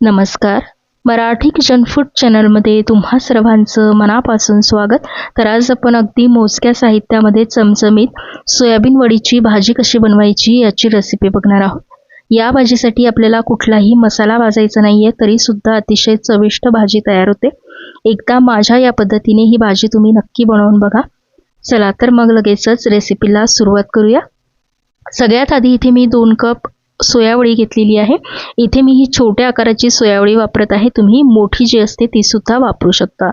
नमस्कार. Marathi kitchen food चॅनलमध्ये तुम्हा सर्वांचं मनापासून स्वागत. तर आज आपण अगदी मोजक्या साहित्यामध्ये चमचमीत सोयाबीन वडीची भाजी कशी बनवायची याची रेसिपी बघणार आहोत. या भाजीसाठी आपल्याला कुठलाही मसाला भाजायचा नाही आहे तरीसुद्धा अतिशय चविष्ट भाजी तयार होते. एकदा माझ्या या पद्धतीने ही भाजी तुम्ही नक्की बनवून बघा. चला तर मग लगेचच रेसिपीला सुरुवात करूया. सगळ्यात आधी इथे मी दोन कप सोयावळी घेतलेली आहे. इथे मी ही छोट्या आकाराची सोयावळी वापरत आहे. तुम्ही मोठी जी असते ती सुद्धा वापरू शकता.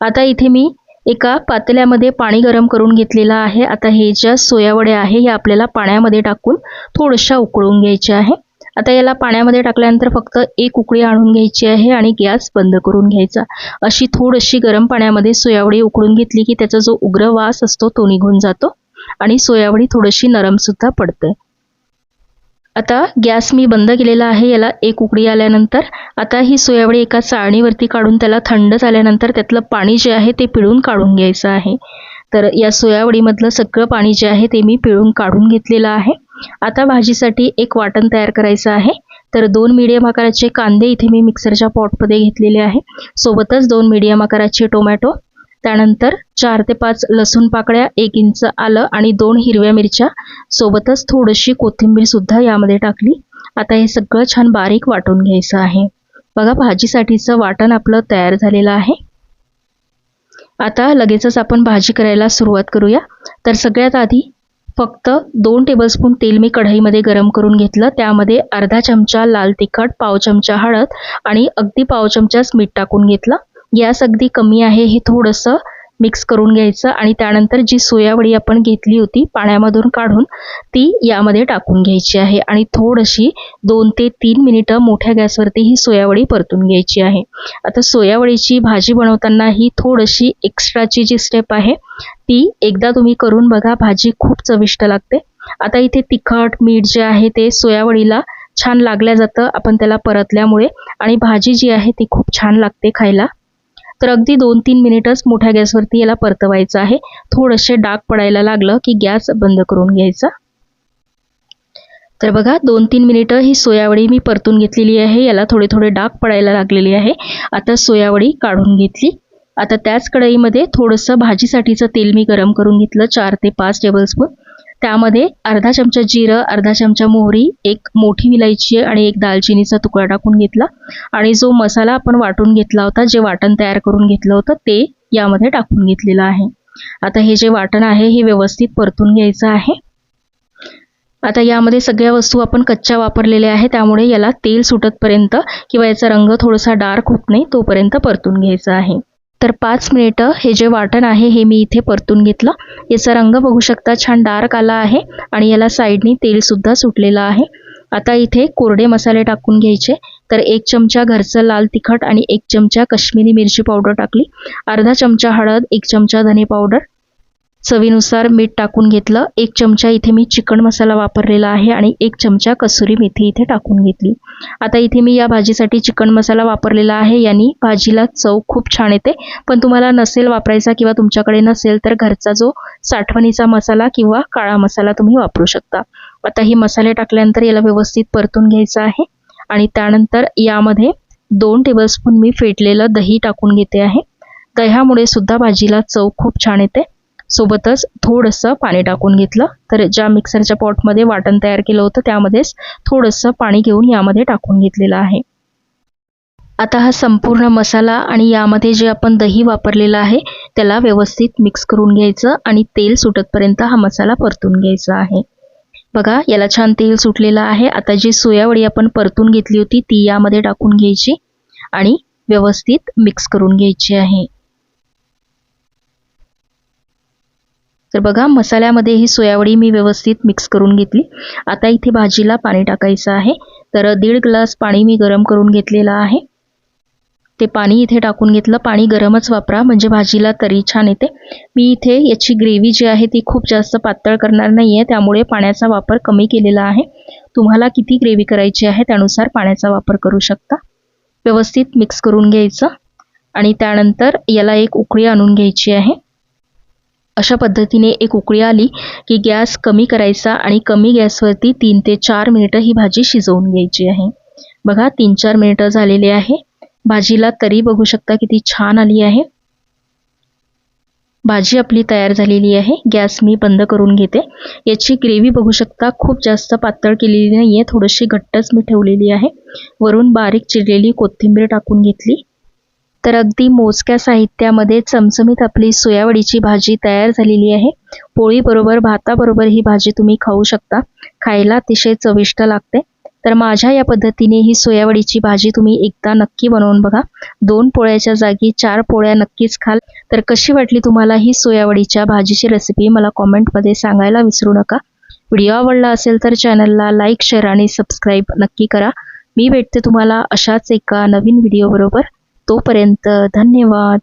आता इथे मी एका पातेल्यामध्ये पाणी गरम करून घेतलेलं आहे. आता हे ज्या सोयावड्या आहे हे आपल्याला पाण्यामध्ये टाकून थोडशा उकळून घ्यायच्या आहे. आता याला पाण्यामध्ये टाकल्यानंतर फक्त एक उकळी आणून घ्यायची आहे आणि गॅस बंद करून घ्यायचा. अशी थोडीशी गरम पाण्यामध्ये सोयावडी उकळून घेतली की त्याचा जो उग्र वास असतो तो निघून जातो आणि सोयावडी थोडीशी नरमसुद्धा पडते. आता गॅस मी बंद केलेला आहे याला एक उकडी आल्यानंतर. आता ही सोयावडी एका चाळणीवरती काढून त्याला थंड झाल्यानंतर त्यातलं पाणी जे आहे ते पिळून काढून घ्यायचं आहे. तर या सोयावडीमधलं सगळं पाणी जे आहे ते मी पिळून काढून घेतलेलं आहे. आता भाजीसाठी एक वाटण तयार करायचं आहे. तर दोन मीडियम आकाराचे कांदे इथे मी मिक्सरच्या पॉटमध्ये घेतलेले आहे. सोबतच दोन मीडियम आकाराचे टोमॅटो त्यानंतर चार ते पाच लसूण पाकळ्या एक इंच आलं आणि दोन हिरव्या मिरच्या सोबतच थोडीशी कोथिंबीरसुद्धा यामध्ये टाकली. आता हे सगळं छान बारीक वाटून घ्यायचं आहे. बघा भाजीसाठीचं वाटण आपलं तयार झालेलं आहे. आता लगेचच आपण भाजी करायला सुरुवात करूया. तर सगळ्यात आधी फक्त दोन टेबलस्पून तेल मी कढईमध्ये गरम करून घेतलं. त्यामध्ये अर्धा चमचा लाल तिखट पाव चमचा हळद आणि अगदी पाव चमचाच मीठ टाकून घेतलं. गॅस अगदी कमी आहे हे थोडंसं मिक्स करून घ्यायचं आणि त्यानंतर जी सोयावडी आपण घेतली होती पाण्यामधून काढून ती यामध्ये टाकून घ्यायची आहे आणि थोडीशी दोन ते तीन मिनिटं मोठ्या गॅसवरती ही सोयावडी परतून घ्यायची आहे. आता सोयावडीची भाजी बनवताना ही थोडीशी एक्स्ट्राची जी स्टेप आहे ती एकदा तुम्ही करून बघा भाजी खूप चविष्ट लागते. आता इथे तिखट मीठ जे आहे ते सोयावडीला छान लागल्या जातं आपण त्याला परतल्यामुळे. आणि भाजी जी आहे ती खूप छान लागते खायला. तर अगदी दोन तीन मिनिटच मोठ्या गॅसवरती याला परतवायचं आहे. थोडंसे डाग पडायला लागलं की गॅस बंद करून घ्यायचा. तर बघा दोन तीन मिनिटं ही सोयावडी मी परतून घेतलेली आहे. याला थोडे थोडे डाग पडायला लागलेले आहे. आता सोयावडी काढून घेतली. आता त्याच कढईमध्ये थोडंसं भाजीसाठीचं तेल मी गरम करून घेतलं. चार ते पाच टेबलस्पून त्यामध्ये अर्धा चमचा जिरं अर्धा चमचा मोहरी एक मोठी विलायची आणि एक दालचिनीचा तुकडा टाकून घेतला. आणि जो मसाला आपण वाटून घेतला होता जे वाटण तयार करून घेतलं होतं ते यामध्ये टाकून घेतलेलं आहे. आता हे जे वाटण आहे हे व्यवस्थित परतून घ्यायचं आहे. आता यामध्ये सगळ्या वस्तू आपण कच्च्या वापरलेल्या आहे त्यामुळे याला तेल सुटतपर्यंत किंवा याचा रंग थोडासा डार्क होत नाही तोपर्यंत परतून घ्यायचा आहे. तर पाच मिनिटं हे जे वाटण आहे हे मी इथे परतून घेतलं. याचा रंग बघू शकता छान डार्क आला आहे आणि याला साईडनी तेलसुद्धा सुटलेलं आहे. आता इथे कोरडे मसाले टाकून घ्यायचे. तर एक चमचा घरचं लाल तिखट आणि एक चमचा कश्मीरी मिरची पावडर टाकली. अर्धा चमचा हळद एक चमचा धने पावडर. चवीनुसार मीठ टाकून घेतलं. एक चमचा इथे मी चिकन मसाला वापरलेला आहे आणि एक चमचा कसुरी मेथी इथे टाकून घेतली. आता इथे मी या भाजीसाठी चिकन मसाला वापरलेला आहे. यांनी भाजीला चव खूप छान येते. पण तुम्हाला नसेल वापरायचा किंवा तुमच्याकडे नसेल तर घरचा जो साठवणीचा मसाला किंवा काळा मसाला तुम्ही वापरू शकता. आता हे मसाले टाकल्यानंतर याला व्यवस्थित परतून घ्यायचं आहे. आणि त्यानंतर यामध्ये दोन टेबलस्पून मी फेटलेलं दही टाकून घेते आहे. दह्यामुळे सुद्धा भाजीला चव खूप छान येते. सोबतच थोडंसं पाणी टाकून घेतलं. तर ज्या मिक्सरच्या पॉटमध्ये वाटण तयार केलं होतं त्यामध्येच थोडंसं पाणी घेऊन यामध्ये टाकून घेतलेलं आहे. आता हा संपूर्ण मसाला आणि यामध्ये जे आपण दही वापरलेलं आहे त्याला व्यवस्थित मिक्स करून घ्यायचं आणि तेल सुटतपर्यंत हा मसाला परतून घ्यायचा आहे. बघा याला छान तेल सुटलेलं आहे. आता जी सोयावडी आपण परतून घेतली होती ती यामध्ये टाकून घ्यायची आणि व्यवस्थित मिक्स करून घ्यायची आहे. तर बघा मसाल्यामध्ये ही सोयावडी मी व्यवस्थित मिक्स करून घेतली. आता इथे भाजीला पाणी टाकायचं आहे. तर दीड ग्लास पाणी मी गरम करून घेतलेलं आहे. ते पाणी इथे टाकून घेतलं. पाणी गरमच वापरा म्हणजे भाजीला तरी छान येते. मी इथे याची ग्रेव्ही जी आहे ती खूप जास्त पातळ करणार नाही आहे त्यामुळे पाण्याचा वापर कमी केलेला आहे. तुम्हाला किती ग्रेव्ही करायची आहे त्यानुसार पाण्याचा वापर करू शकता. व्यवस्थित मिक्स करून घ्यायचं. आणि त्यानंतर याला एक उकळी आणून घ्यायची आहे. अशा पद्धतीने एक उकळी आली की गॅस कमी करायचा आणि कमी गॅसवरती तीन ते चार मिनिटं ही भाजी शिजवून घ्यायची आहे. बघा तीन चार मिनिटं झालेली आहे. भाजीला तरी बघू शकता किती छान आली आहे. भाजी आपली तयार झालेली आहे. गॅस मी बंद करून घेते. याची ग्रेव्ही बघू शकता. खूप जास्त पातळ केलेली नाही आहे थोडीशी घट्टच मी ठेवलेली आहे. वरून बारीक चिरलेली कोथिंबीर टाकून घेतली. तर अगदी मोजक्या साहित्यामध्ये चमचमीत आपली सोयावडीची भाजी तयार झालेली आहे. पोळीबरोबर भाताबरोबर ही भाजी तुम्ही खाऊ शकता. खायला अतिशय चविष्ट लागते. तर माझ्या या पद्धतीने ही सोयावडीची भाजी तुम्ही एकदा नक्की बनवून बघा. दोन पोळ्याच्या जागी चार पोळ्या नक्कीच खाल. तर कशी वाटली तुम्हाला ही सोयावडीच्या भाजीची रेसिपी मला कॉमेंटमध्ये सांगायला विसरू नका. व्हिडिओ आवडला असेल तर चॅनलला लाईक शेअर आणि सबस्क्राईब नक्की करा. मी भेटते तुम्हाला अशाच एका नवीन व्हिडिओबरोबर तोपर्यंत धन्यवाद.